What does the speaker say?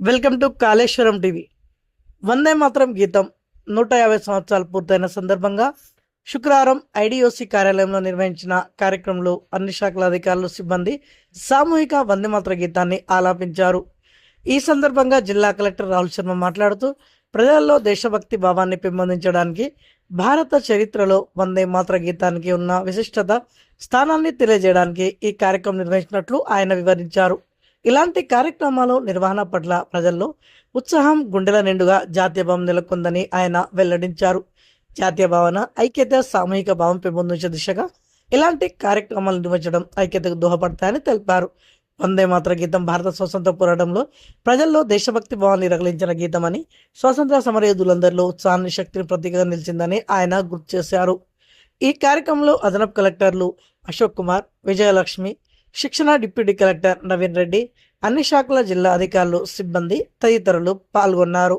Welcome to Kaleshwaram TV. Vande Mataram గీతం. నూట యాభై సంవత్సరాలు పూర్తయిన సందర్భంగా శుక్రవారం ఐడిఓసి కార్యాలయంలో నిర్వహించిన కార్యక్రమంలో అన్ని శాఖల అధికారులు సిబ్బంది సామూహిక వందే మాత్ర గీతాన్ని ఆలాపించారు. ఈ సందర్భంగా జిల్లా కలెక్టర్ రాహుల్ శర్మ మాట్లాడుతూ ప్రజల్లో దేశభక్తి భావాన్ని పెంపొందించడానికి భారత చరిత్రలో వందే మాత్ర గీతానికి ఉన్న విశిష్టత స్థానాన్ని తెలియజేయడానికి ఈ కార్యక్రమం నిర్వహించినట్లు ఆయన వివరించారు. ఇలాంటి కార్యక్రమాలు నిర్వహణ పట్ల ప్రజల్లో ఉత్సాహం గుండెల నిండుగా జాతీయ భావం నెలకొందని ఆయన వెల్లడించారు. జాతీయ భావన ఐక్యత సామూహిక భావం పెంపొందించే దిశగా ఇలాంటి కార్యక్రమాలు నిర్వహించడం ఐక్యతకు దోహపడతాయని తెలిపారు. వందే మాత్ర గీతం భారత స్వతంత్ర పోరాటంలో ప్రజల్లో దేశభక్తి భావాన్ని రగిలించిన గీతమని స్వాతంత్ర సమరయోధులందరిలో ఉత్సాహాన్ని శక్తిని ప్రతీకగా నిలిచిందని ఆయన గుర్తు చేశారు. ఈ కార్యక్రమంలో అదనపు కలెక్టర్లు అశోక్ కుమార్ విజయలక్ష్మి శిక్షణ డిప్యూటీ కలెక్టర్ నవీన్ రెడ్డి అన్ని శాఖల జిల్లా అధికారులు సిబ్బంది తదితరులు పాల్గొన్నారు.